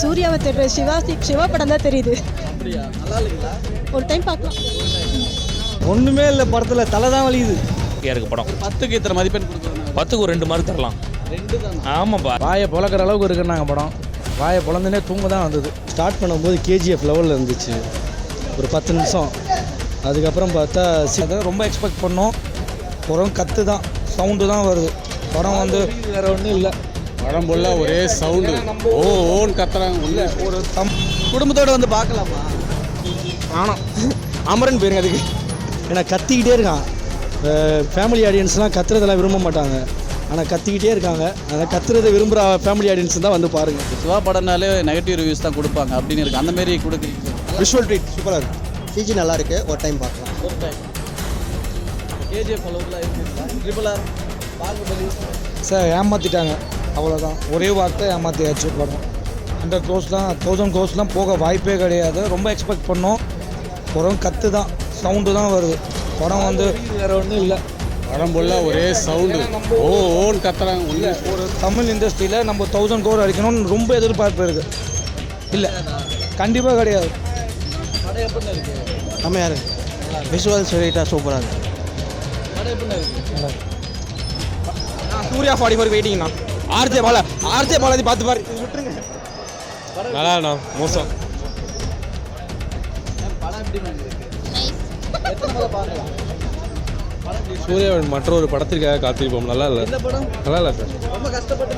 சூர்யாவை தெரியுது சிவா சிவா படம் தான் தெரியுது. அப்படியா? நல்லா இருக்குங்களா ஒரு டைம் பார்க்கலாம். ஒன்றுமே இல்லை படத்தில் தலை தான் வலிக்குது. ஓகே இருக்கு படம். பத்துக்கு இத்தனை மதிப்பெண் கொடுக்குறேன் பத்துக்கு ஒரு ரெண்டு மார்க் தரலாம். ரெண்டு தான்? ஆமாப்பா. வாயை பொழக்கிற அளவுக்கு இருக்குன்னாங்க படம். வாயை பொழந்துனே தூங்க தான் வந்தது. ஸ்டார்ட் பண்ணும்போது கேஜிஎஃப் லெவலில் இருந்துச்சு. ஒரு பத்து நிமிஷம். அதுக்கப்புறம் பார்த்தா ரொம்ப எக்ஸ்பெக்ட் பண்ணோம். புறம் கத்து தான். சவுண்டு தான் வருது. படம் வந்து வேற ஒன்றும் இல்லை. ஃபுல்லாக ஒரே சவுண்டு ஓ ஓன் கத்துறாங்க. உள்ள ஒரு தம் குடும்பத்தோட வந்து பார்க்கலாமா? ஆனம். அமரன் பேருங்க அதுக்கு. ஏன்னா கத்திக்கிட்டே இருக்கான். ஃபேமிலி ஆடியன்ஸ்லாம் கத்துறதெல்லாம் விரும்ப மாட்டாங்க. ஆனால் கத்திக்கிட்டே இருக்காங்க. அதை கத்துறதை விரும்புகிற ஃபேமிலி ஆடியன்ஸ் தான் வந்து பாருங்கள் சிவா படம்னாலே நெகட்டிவ் ரிவ்யூஸ் தான் கொடுப்பாங்க. அப்படின்னு இருக்கு. அந்த மாதிரி கொடுக்குறீங்க. விஷுவல் ட்ரீட் சூப்பராக இருக்கு. சிஜி நல்லா இருக்கு. ஒரு டைம் பார்க்கலாம். ஒரு டைம் கேஜிஎஃப் அளவுக்குலாம் இருக்குங்களா ட்ரிபிள் ஆர் சார் ஏமாற்றிட்டாங்க அவ்வளோதான் ஒரே வார்த்தை ஏமாற்றியாச்சு படம் ஹண்ட்ரட் க்ரோஸ் தான் தௌசண்ட் க்ரோஸ்லாம் போக வாய்ப்பே கிடையாது. ரொம்ப எக்ஸ்பெக்ட் பண்ணோம். புறம் கத்து தான். சவுண்டு தான் வருது. படம் வந்து வேற ஒன்றும் இல்லை. படம் ஃபுல்லாக ஒரே சவுண்டு ஓ ஓன் கத்துறாங்க. உள்ள ஒரு தமிழ் இண்டஸ்ட்ரியில் நம்ம தௌசண்ட் கோர் அடிக்கணும்னு ரொம்ப எதிர்பார்ப்பு இருக்குது இல்லை கண்டிப்பாக கிடையாது. செம்மையாக இருக்கு விஷுவல் சொல்லிட்டா சூப்பராக இருக்கு. படம் எப்படி இருக்கு சூர்யா ஃபார்ட்டி ஃபோர் வெயிட்டிங்ண்ணா ஆர்ஜே பாலா ஆர்ஜே பாலாஜி பார்த்து பாரு. நல்லா இல்லைண்ணா மோசம். சூர்யாவின் மற்றொரு படத்திற்காக காத்திருப்போம். நல்லா இல்லை? இந்த படம் நல்லா இல்லை சார்? ரொம்ப கஷ்டப்பட்டு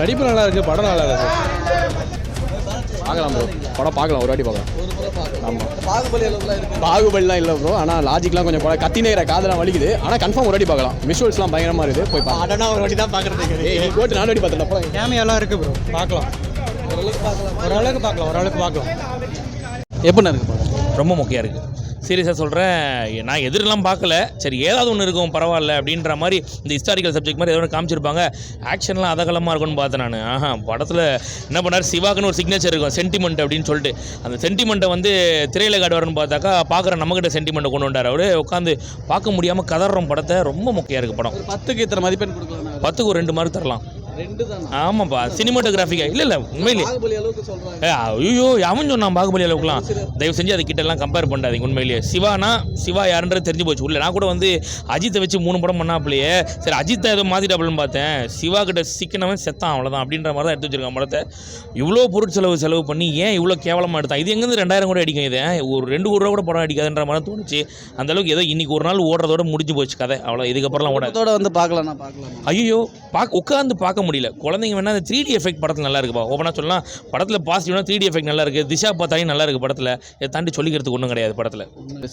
நடிப்பு நல்லா இருக்கு படம் நல்லா இல்லை சார்? பார்க்கலாம் ப்ரோ படம் பார்க்கலாம் ஒரு வாட்டி பார்க்கலாம். இருக்கு பாகுபலிலாம் இல்லை ப்ரோ ஆனால் லாஜிக்லாம் கொஞ்சம் படம் கத்தினேற காதெல்லாம் வலிக்குது. ஆனால் கன்ஃபார்ம் ஒரு வாட்டி பார்க்கலாம். விஷுவல்ஸ்லாம் பயங்கரமாக இருக்குது. போய் பார்க்கலாம் அடனா ஒரு வாட்டி தான் பார்க்குறது போட்டு நாலு வாட்டி பார்த்தேன் படம் கேமியாலாம் இருக்குது ப்ரோ பார்க்கலாம். ஓரளவுக்கு பார்க்கலாம். ஓரளவுக்கு பார்க்கலாம். ஓரளவுக்கு பார்க்கலாம். எப்படி இருக்கு படம்? ரொம்ப மொக்கையாக இருக்குது சீரியஸாக சொல்கிறேன் நான் எதிரெல்லாம் பார்க்கல. சரி ஏதாவது ஒன்று இருக்கும் பரவாயில்ல அப்படின்ற மாதிரி இந்த ஹிஸ்டாரிக்கல் சப்ஜெக்ட் மாதிரி ஏதோ ஒன்று காமிச்சிருப்பாங்க. ஆக்ஷன்லாம் அதகலமாக இருக்கும்னு பார்த்தேன் நான். ஆஹா படத்தில் என்ன பண்ணார்? சிவாக்குன்னு ஒரு சிக்னேச்சர் இருக்கும் சென்டிமெண்ட் அப்படின்னு சொல்லிட்டு. அந்த சென்டிமெண்ட்டை வந்து திரையில காட்டுவார்னு பார்த்தாக்கா பார்க்குற நம்மகிட்ட சென்டிமெண்ட்டை கொண்டு வந்தார் அவர். உட்காந்து பார்க்க முடியாமல் கதறோம் படத்தை. ரொம்ப மொக்கையாக இருக்குது படம். பத்துக்கு இத்தனை மதிப்பெண் கொடுக்கலாம் பத்துக்கு ஒரு ரெண்டு மார்க் தரலாம். ஆமாப்பா சினிமாட்டோகிராஃபிக்கா இல்லை இல்லை உண்மையிலே. ஐயோ அவன் சொன்னான் பாகுபலி அளவுக்குலாம். தயவு செஞ்சு அது கிட்டலாம் கம்பேர் பண்ணாதீங்க உண்மையிலேயே சிவானா சிவா யாருன்றது தெரிஞ்சு போச்சு. உள்ள நான் கூட வந்து அஜித்தை வச்சு மூணு படம் பண்ணாப்லையே சரி அஜித்தை ஏதோ மாற்றிட்டாப்லன்னு பார்த்தேன். சிவா கிட்ட சிக்கினவன் செத்தான் அவ்வளோதான் அப்படின்ற மாதிரி தான் எடுத்து வச்சிருக்கான் படத்தை. இவ்வளோ பொருட்செலவு செலவு பண்ணி ஏன் இவ்வளோ கேவலமாக எடுத்தான்? இது எங்கேருந்து ரெண்டாயிரம் கூட அடிக்கும் இது ஒரு ரெண்டு கோடி ரூபா கூட படம் அடிக்காதுன்ற மாதிரி தோணுச்சு. அந்த அளவுக்கு ஏதோ இன்னைக்கு ஒரு நாள் ஓடுறதோட முடிஞ்சு போச்சு கதை அவ்வளோ இதுக்கப்புறம்லாம் ஓடாது. வந்து பார்க்கலாம்னா பார்க்கலாம்? ஐயோ பார்க்க உட்காந்து பார்க்க முடியல. குழந்தைங்க வேணா அந்த த்ரீ டி எஃபெக்ட் படத்தில் நல்லா இருக்குப்பா. ஓப்பனாக சொல்லலாம் படத்தில் பாசிட்டிவ்னா த்ரீ டி எஃபெக்ட் நல்லா இருக்குது திஷா பார்த்தாலும் நல்லா இருக்குது படத்தில். இதை தாண்டி சொல்லிக்கிறதுக்கு ஒன்றும் கிடையாது படத்தில்.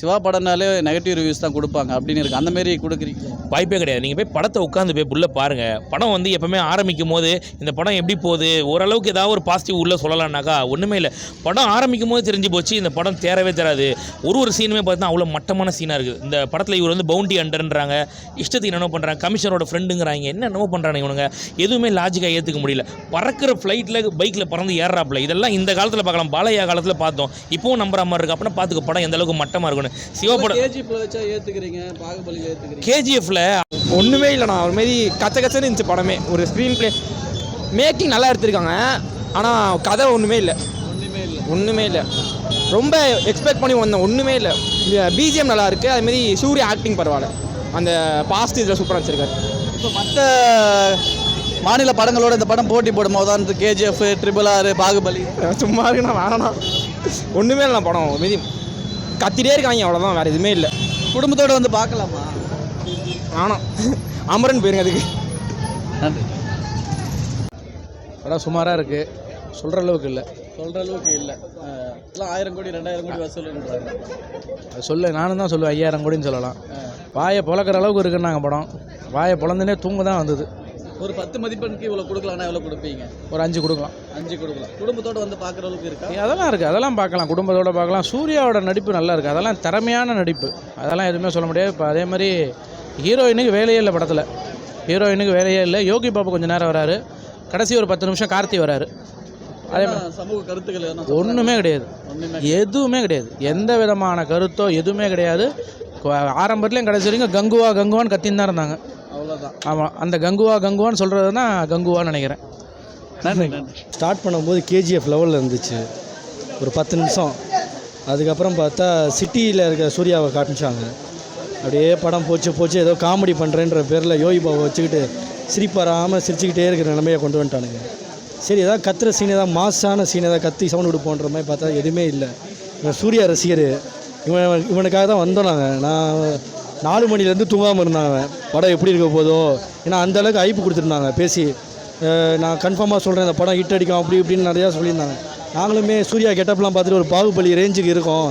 சிவா படம்னாலே நெகட்டிவ் ரிவ்யூஸ் தான் கொடுப்பாங்க. அப்படின்னு இருக்கு. அந்த மாதிரி கொடுக்குறீங்க. வாய்ப்பே கிடையாது. நீங்கள் போய் படத்தை உட்காந்து போய் உள்ள பாருங்கள் படம் வந்து எப்பவுமே ஆரம்பிக்கும் போது இந்த படம் எப்படி போகுது? ஓரளவுக்கு ஏதாவது ஒரு பாசிட்டிவ் உள்ள சொல்லலாம்னாக்கா ஒன்றுமே இல்லை. படம் ஆரம்பிக்கும் போது தெரிஞ்சு போச்சு இந்த படம் தேரவே தராது. ஒரு ஒரு சீனுமே பார்த்தா அவ்வளோ மட்டமான சீனாக இருக்குது. இந்த படத்தில் இவர் வந்து பவுண்டி அண்டர்ன்றாங்க இஷ்டத்துக்கு என்னென்ன பண்ணுறாங்க கமிஷனரோட ஃப்ரெண்டுங்கிறாங்க என்னென்னமோ பண்ணுறாங்க இவனுங்க. எதுவுமே லாஜிக்காக ஏற்றுக்க முடியல. பறக்கிற ஃப்ளைட்டில் பைக்கில் பறந்து ஏறாப்புல இதெல்லாம் இந்த காலத்தில் பார்க்கலாம். பாலையா காலத்தில் பார்த்தோம். இப்போவும் நம்புற மாதிரி இருக்கு. அப்படின்னா பார்த்துக்க படம் எந்த அளவுக்கு மட்டமாக இருக்குன்னு சிவா படம் கேஜிஎஃப்ல வச்சா ஏத்துக்கிறீங்க? பாகுபலி ஏத்துக்கிறீங்க? கேஜிஎஃப்ல ஒன்றுமே இல்லைண்ணா ஒரு மாரி கச்ச கச்சன்னு இருந்துச்சு படமே. ஒரு ஸ்க்ரீன் ப்ளே மேக்கிங் நல்லா எடுத்திருக்காங்க. ஆனால் கதை ஒன்றுமே இல்லை. ஒண்ணுமே இல்லை. ஒன்றுமே இல்லை. ரொம்ப எக்ஸ்பெக்ட் பண்ணி வந்தேன் ஒன்றுமே இல்லை. பிஜிஎம் நல்லா இருக்குது அதுமாரி சூர்யா ஆக்டிங் பரவாயில்ல. அந்த பாஸ்ட் இதில் சூப்பராக வச்சிருக்காரு இப்போ மற்ற மாநில படங்களோட இந்த படம் போட்டி போடும் உதாரணத்துக்கு கேஜிஎஃப் ட்ரிபிள் ஆர் பாகுபலி. சும்மா இருக்குண்ணா வேணாண்ணா. ஒன்றுமே இல்லை படம். மீதி கத்திட்டே இருக்காங்க அவ்வளோதான் வேறு எதுவுமே இல்லை. குடும்பத்தோட வந்து பார்க்கலாமா? வேணாம். அமரன் போயிருங்க அதுக்கு. நன்றி. படம் சுமாராக இருக்குது சொல்கிற அளவுக்கு இல்லை. சொல்ற அளவுக்கு இல்லை. எல்லாம் ஆயிரம் கோடி ரெண்டாயிரம் கோடி வசூலுன்றாங்க அது சொல்ல நானும் தான் சொல்லுவேன் ஐயாயிரம் கோடின்னு சொல்லலாம். வாயை பொழக்கிற அளவுக்கு இருக்குன்னாங்க படம். வாயை பொழந்துனே தூங்க தான் வந்தது. ஒரு பத்து மதிப்பெண்ணுக்கு இவ்வளோ கொடுக்கலாம்னா எவ்வளோ கொடுப்பீங்க? ஒரு அஞ்சு கொடுக்கலாம். அஞ்சு கொடுக்கலாம். குடும்பத்தோட வந்து பார்க்குற அளவுக்கு இருக்கா? அதெல்லாம் இருக்குது அதெல்லாம் பார்க்கலாம். குடும்பத்தோட பார்க்கலாம். சூர்யாவோட நடிப்பு நல்லா இருக்குது அதெல்லாம் திறமையான நடிப்பு. அதெல்லாம் எதுவுமே சொல்ல முடியாது. இப்போ அதே மாதிரி ஹீரோயினுக்கு வேலையே இல்லை படத்தில். ஹீரோயினுக்கு வேலையே இல்லை. யோகி பாபு கொஞ்சம் நேரம் வராரு. கடைசி ஒரு பத்து நிமிஷம் கார்த்தி வராரு. அதே மாதிரி சமூக கருத்துக்கள் ஒன்றுமே கிடையாது. எதுவுமே கிடையாது. எந்த விதமான கருத்தோ எதுவுமே கிடையாது. ஆரம்பத்துலேயும் கடைசி வரைக்கும் கங்குவா கங்குவான்னு கத்தின்னு தான் இருந்தாங்க. அவ்வளோதான் ஆமாம் அந்த கங்குவா கங்குவான்னு சொல்கிறது தான் கங்குவான்னு நினைக்கிறேன். நன்றி ஸ்டார்ட் பண்ணும்போது கேஜிஎஃப் லெவலில் இருந்துச்சு. ஒரு பத்து நிமிஷம். அதுக்கப்புறம் பார்த்தா சிட்டியில் இருக்க சூர்யாவை காமிச்சாங்க. அப்படியே படம் போச்சு போச்சு. ஏதோ காமெடி பண்ணுறேன்ற பேரில் யோகி பாபா வச்சுக்கிட்டு சிரிப்பு வராமல் சிரிச்சுக்கிட்டே இருக்கிற நிலைமையை கொண்டு வந்துட்டானுங்க. சரி ஏதாவது கத்துற சீன் ஏதாவது மாசான சீன் ஏதாவது கத்தி சவுண்ட் விடுப்போன்ற மாதிரி பார்த்தா எதுவுமே இல்லை. இவன் சூர்யா ரசிகர். இவன் இவனுக்காக தான் வந்தோம் நாங்கள் நான் நாலு மணிலேருந்து தூங்காமல் இருந்தாங்க. படம் எப்படி இருக்க போதோ. ஏன்னா அந்த அளவுக்கு ஐப்பு கொடுத்துருந்தாங்க பேசி. நான் கன்ஃபார்மாக சொல்கிறேன் இந்த படம் ஹிட் அடிக்கும் அப்படி இப்படின்னு நிறையா சொல்லியிருந்தாங்க. நாங்களுமே சூர்யா கெட்டப்லாம் பார்த்துட்டு ஒரு பாகுபலி ரேஞ்சுக்கு இருக்கும்.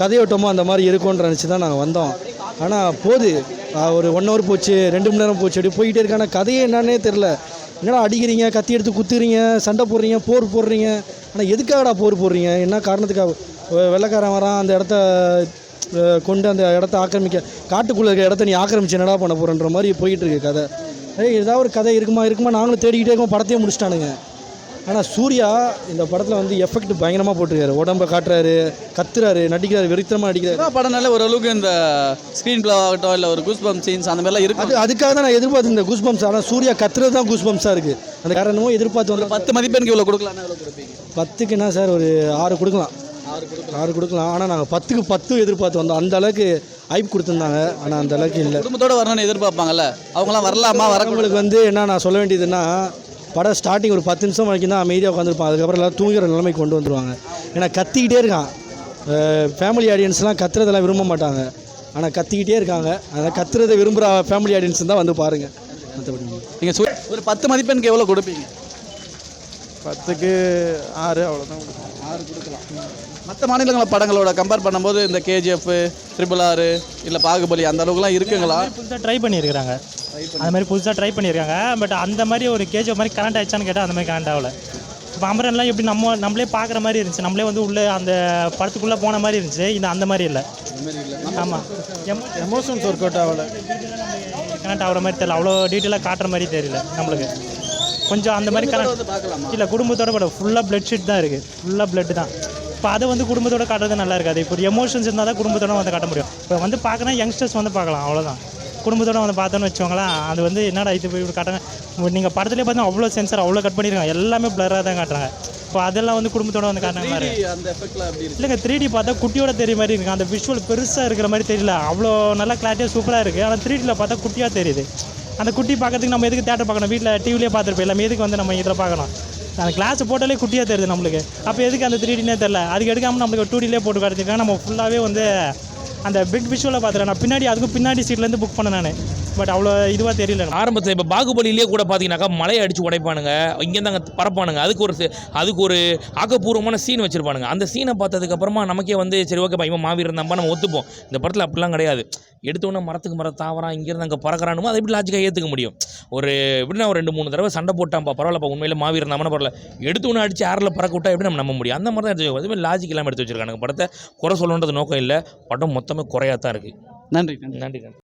கதையோட்டமும் அந்த மாதிரி இருக்கும்ன்ற நினச்சி தான் நாங்கள் வந்தோம். ஆனால் போது. ஒரு ஒன் ஹவர் போச்சு ரெண்டு மணி நேரம் போச்சு அப்படி போயிட்டே இருக்கு ஆனால் கதையே என்னன்னே தெரில என்னடா அடிக்கிறீங்க கத்தி எடுத்து குத்துறீங்க சண்டை போடுறீங்க போர் போடுறீங்க. ஆனால் எதுக்காகடா போர் போடுறீங்க? என்ன காரணத்துக்காக? வெள்ளைக்காரன் வரான் அந்த இடத்த கொண்டு அந்த இடத்த ஆக்கிரமிக்க காட்டுக்குள்ளே இருக்க இடத்த நீ ஆக்கிரமிச்சு என்னடா பண்ண போகிறன்ற மாதிரி போயிட்டு இருக்கு கதை. ஏய் ஏதாவது ஒரு கதை இருக்குமா இருக்குமா நாங்களும் தேடிக்கிட்டே இருக்கோம் படத்தையே முடிச்சிட்டானுங்க. ஆனால் சூர்யா இந்த படத்தில் வந்து எஃபெக்ட் பயங்கரமாக போட்டிருக்காரு. உடம்ப காட்டுறாரு கத்துறாரு நடிக்கிறாரு வெறித்தனமாக நடிக்கிறாரு. எல்லா படம்னால ஓரளவுக்கு இந்த ஸ்க்ரீன் ப்ளே ஆகட்டும் இல்லை ஒரு கூஸ் பம்ப் சீன்ஸ் அந்த மாதிரிலாம் அது இருக்கும் அதுக்காக தான் நான் எதிர்பார்த்து கூஸ் பம்ப்ஸ் ஆனால் சூர்யா கத்துறது தான் கூஸ் பம்ப்ஸாக இருக்குது அந்த காரணமும் எதிர்பார்த்து வந்து பத்து மதிப்பெண்க்கு இவ்வளோ எவ்வளோ கொடுப்பீங்க? பத்துக்கு என்ன சார் ஒரு ஆறு கொடுக்கலாம். ஆறு கொடுக்கலாம். ஆனால் நாங்கள் பத்துக்கு பத்து எதிர்பார்த்து வந்தோம் அந்த அளவுக்கு ஐப் கொடுத்துருந்தாங்க. ஆனால் அந்த அளவுக்கு இல்லை. குடும்பத்தோட வரணும்னு எதிர்பார்ப்பாங்கல்ல? அவங்களாம் வரலாமா வர அவங்களுக்கு வந்து என்ன நான் சொல்ல வேண்டியதுன்னா படம் ஸ்டார்டிங் ஒரு பத்து நிமிஷம் வரைக்கும் தான் அமைதியாக உட்காந்துருப்பான் அதுக்கப்புறம் எல்லாம் தூங்குற நிலைமைக்கு கொண்டு வந்துருவாங்க. ஏன்னா கத்திக்கிட்டே இருக்கான். ஃபேமிலி ஆடியன்ஸ்லாம் கத்துறதெல்லாம் விரும்ப மாட்டாங்க. ஆனால் கத்திக்கிட்டே இருக்காங்க. அதனால் கத்துறதை விரும்புகிற ஃபேமிலி ஆடியன்ஸ் தான் வந்து பாருங்கள் மற்றபடி நீங்கள் சு- ஒரு பத்து மதிப்பெண்க்கு எவ்வளோ கொடுப்பீங்க? பத்துக்கு ஆறு அவ்வளோதான் ஆறு கொடுக்கலாம். மற்ற மாநிலங்கள படங்களோட கம்பேர் பண்ணும்போது இந்த கேஜிஎஃப் ட்ரிபிள் ஆறு இல்லை பாகுபலி அந்த அளவுக்குலாம் இருக்குங்களா? புதுசாக ட்ரை பண்ணியிருக்கிறாங்க. அந்த மாதிரி புதுசாக ட்ரை பண்ணியிருக்காங்க. பட் அந்த மாதிரி ஒரு கேஜ் மாதிரி கரண்ட் ஆயிடுச்சான்னு கேட்டால் அந்த மாதிரி கரண்ட் ஆகல. இப்போ அமரன்லாம் எப்படி நம்ம நம்மளே பார்க்குற மாதிரி இருந்துச்சு. நம்மளே வந்து உள்ளே அந்த படத்துக்குள்ளே போன மாதிரி இருந்துச்சு. இது அந்த மாதிரி இல்லை. ஆமாம் எமோஷன்ஸ் ஒர்க் அவுட் ஆகலை. கனெக்ட் ஆகிற மாதிரி தெரியல. அவ்வளோ டீட்டெயிலாக காட்டுற மாதிரி தெரியல நம்மளுக்கு. கொஞ்சம் அந்த மாதிரி கனெக்ட் இல்லை குடும்பத்தோட படம். ஃபுல்லாக பிளட் ஷீட் தான் இருக்குது ஃபுல்லாக பிளட் தான். இப்போ அதை வந்து குடும்பத்தோட காட்டுறது நல்லா இருக்காது. இப்போ எமோஷன்ஸ் இருந்தால் தான் குடும்பத்தோட வந்து காட்ட முடியும். இப்போ வந்து பார்க்கணும் யங்ஸ்டர்ஸ் வந்து பார்க்கலாம் அவ்வளோதான் குடும்பத்தோட வந்து பார்த்தோன்னு வச்சுக்கோங்களேன் அது வந்து என்னடா இது போய் இப்படி காட்டுறாங்க. நீங்கள் படத்துலேயே பார்த்தா அவ்வளோ சென்சர் அவ்வளோ கட் பண்ணியிருக்காங்க எல்லாமே பிளராக தான் காட்டுறாங்க. இப்போ அதெல்லாம் வந்து குடும்பத்தோட வந்து காட்டுற மாதிரி அந்த எஃபெக்ட்லாம் எப்படி இருக்கு? இல்லைங்க த்ரீ டி பார்த்தா குட்டியோட தெரிய மாதிரி இருக்கு. அந்த விஷுவல் பெருசாக இருக்கிற மாதிரி தெரியல. அவ்வளோ நல்லா கிளாரிட்டியாக சூப்பராக இருக்குது ஆனால் த்ரீ டியில் பார்த்தா குட்டியாக தெரியுது. அந்த குட்டி பார்க்கறதுக்கு நம்ம எதுக்கு தேட்டர் பார்க்கணும்? வீட்டில் டிவிலே பார்த்துருப்போம். எல்லாமே எதுக்கு வந்து நம்ம இதில் பார்க்கணும்? அந்த கிளாஸ் போட்டாலே குட்டியாக தெரியுது நம்மளுக்கு. அப்போ எதுக்கு அந்த த்ரீ டினே தெரில அதுக்கு எடுக்காமல் நம்மளுக்கு டூ டிலே போட்டு காட்டுறதுக்காக நம்ம ஃபுல்லாகவே வந்து அந்த பிக் விஷுவலை பார்த்துட்டேன். நான் பின்னாடி அதுக்கும் பின்னாடி சீட்லேருந்து புக் பண்ணேன் நான். பட் அவ்வளோ இதுவாக தெரியல. ஆரம்பத்தில் இப்போ பாகுபலியிலே கூட பார்த்தீங்கன்னாக்கா மலையை அடித்து உடைப்பானுங்க. இங்கேருந்து அங்கே பறப்பானுங்க அதுக்கு ஒரு சி- அதுக்கு ஒரு ஆக்கப்பூர்வமான சீன் வச்சுருப்பானுங்க. அந்த சீனை பார்த்ததுக்கப்புறமா நமக்கே வந்து சரி ஓகேப்பா இவன் மாவீரன் தான்ப்பா நம்ம ஒத்துப்போம். இந்த படத்தில் அப்படிலாம் கிடையாது. எடுத்தோன்னே மரத்துக்கு மரம் தாவறான் இங்கேருந்து அங்கே பறக்கிறானுமோ அதை எப்படி லாஜிக்காக ஏற்றுக்க முடியும்? ஒரு எப்படின்னா ஒரு ரெண்டு மூணு தடவை சண்டை போட்டான்ப்பா பரவாயில்லப்பா உண்மையிலே மாவீரன் தாமன பரவாயில்ல. எடுத்தோன்னே அடிச்சு ஏரில் பறக்க விட்டா எப்படி நம்ம நம்ப முடியும்? அந்த மாதிரி தான் எடுத்து வச்சிருக்காங்க. அதே மாதிரி லாஜிக் இல்லாமல் எடுத்து வச்சிருக்கானுங்க. படத்தை குறை சொல்லணுன்றது நோக்கம் இல்லை. படம் மொத்தமே குறையாக தான் இருக்குது நன்றி. நன்றி நன்றி.